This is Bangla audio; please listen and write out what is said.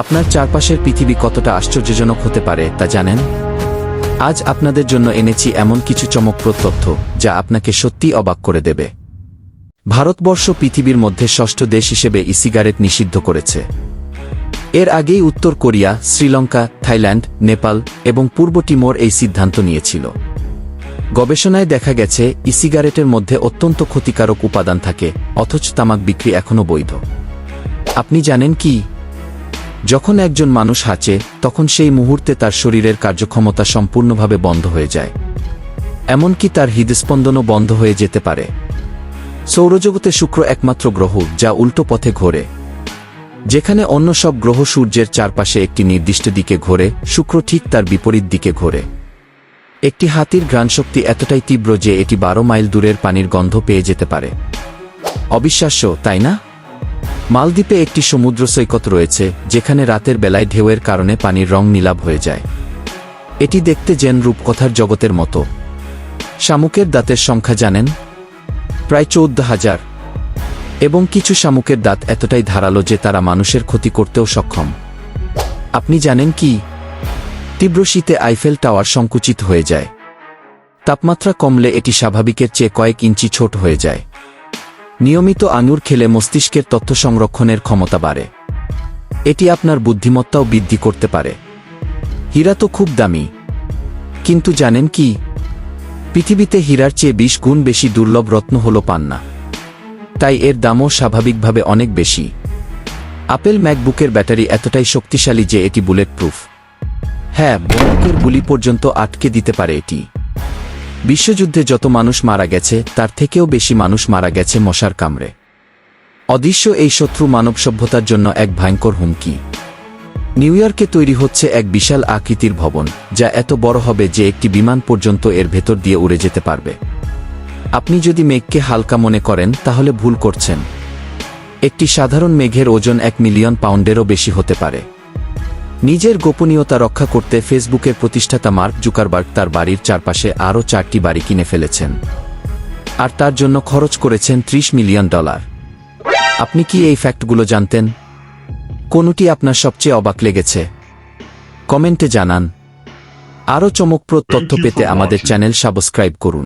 আপনার চারপাশের পৃথিবী কতটা আশ্চর্যজনক হতে পারে, তা জানেন? আজ আপনাদের জন্য এনেছি এমন কিছু চমকপ্রদ তথ্য, যা আপনাকে সত্যি অবাক করে দেবে। ভারতবর্ষ পৃথিবীর মধ্যে ষষ্ঠ দেশ হিসেবে ই সিগারেট নিষিদ্ধ করেছে। এর আগেই উত্তর কোরিয়া, শ্রীলঙ্কা, থাইল্যান্ড, নেপাল এবং পূর্ব টিমোর এই সিদ্ধান্ত নিয়েছিল। গবেষণায় দেখা গেছে ই সিগারেটের মধ্যে অত্যন্ত ক্ষতিকারক উপাদান থাকে, অথচ তামাক বিক্রি এখনও বৈধ। আপনি জানেন কি? যখন একজন মানুষ হাঁচে, তখন সেই মুহূর্তে তার শরীরের কার্যক্ষমতা সম্পূর্ণভাবে বন্ধ হয়ে যায়। এমনকি তার হৃদস্পন্দনও বন্ধ হয়ে যেতে পারে। সৌরজগতে শুক্র একমাত্র গ্রহ, যা উল্টো পথে ঘোরে। যেখানে অন্য সব গ্রহ সূর্যের চারপাশে একটি নির্দিষ্ট দিকে ঘোরে, শুক্র ঠিক তার বিপরীত দিকে ঘোরে। একটি হাতির ঘ্রাণশক্তি এতটাই তীব্র যে এটি বারো মাইল দূরের পানির গন্ধ পেয়ে যেতে পারে। অবিশ্বাস্য, তাই না? মালদ্বীপে একটি সমুদ্র সৈকত রয়েছে, যেখানে রাতের বেলায় ঢেউয়ের কারণে পানির রং নীলাভ হয়ে যায়। এটি দেখতে যেন রূপকথার জগতের মতো। শামুকের দাঁতের সংখ্যা জানেন? প্রায় চৌদ্দ হাজার। এবং কিছু শামুকের দাঁত এতটাই ধারালো যে তারা মানুষের ক্ষতি করতেও সক্ষম। আপনি জানেন কি? তীব্র শীতে আইফেল টাওয়ার সংকুচিত হয়ে যায়। তাপমাত্রা কমলে এটি স্বাভাবিকের চেয়ে কয়েক ইঞ্চি ছোট হয়ে যায়। নিয়মিত আঙুর খেলে মস্তিষ্কের তথ্য সংরক্ষণের ক্ষমতা বাড়ে। এটি আপনার বুদ্ধিমত্তাও বৃদ্ধি করতে পারে। হীরা তো খুব দামি। কিন্তু জানেন কি? পৃথিবীতে হীরার চেয়ে বিশ গুণ বেশি দুর্লভ রত্ন হল পান্না। তাই এর দামও স্বাভাবিকভাবে অনেক বেশি। আপেল ম্যাকবুকের ব্যাটারি এতটাই শক্তিশালী যে এটি বুলেট প্রুফ হ্যাঁ বন্দুকের গুলি পর্যন্ত আটকে দিতে পারে এটি। বিশ্বযুদ্ধে যত মানুষ মারা গেছে, তার থেকেও বেশি মানুষ মারা গেছে মশার কামড়ে। অদৃশ্য এই শত্রু মানব সভ্যতার জন্য এক ভয়ঙ্কর হুমকি। নিউ ইয়র্কে তৈরি হচ্ছে এক বিশাল আকৃতির ভবন, যা এত বড় হবে যে একটি বিমান পর্যন্ত এর ভেতর দিয়ে উড়ে যেতে পারবে। আপনি যদি মেঘকে হালকা মনে করেন, তাহলে ভুল করছেন। একটি সাধারণ মেঘের ওজন এক মিলিয়ন পাউন্ডেরও বেশি হতে পারে। নিজের গোপনীয়তা রক্ষা করতে ফেসবুকের প্রতিষ্ঠাতা মার্ক জুকারবার্গ তার বাড়ির চারপাশে আরও চারটি বাড়ি কিনে ফেলেছেন। আর তার জন্য খরচ করেছেন ত্রিশ মিলিয়ন ডলার। আপনি কি এই ফ্যাক্টগুলো জানতেন? কোনটি আপনার সবচেয়ে অবাক লেগেছে? কমেন্টে জানান। আরও চমকপ্রদ তথ্য পেতে আমাদের চ্যানেল সাবস্ক্রাইব করুন।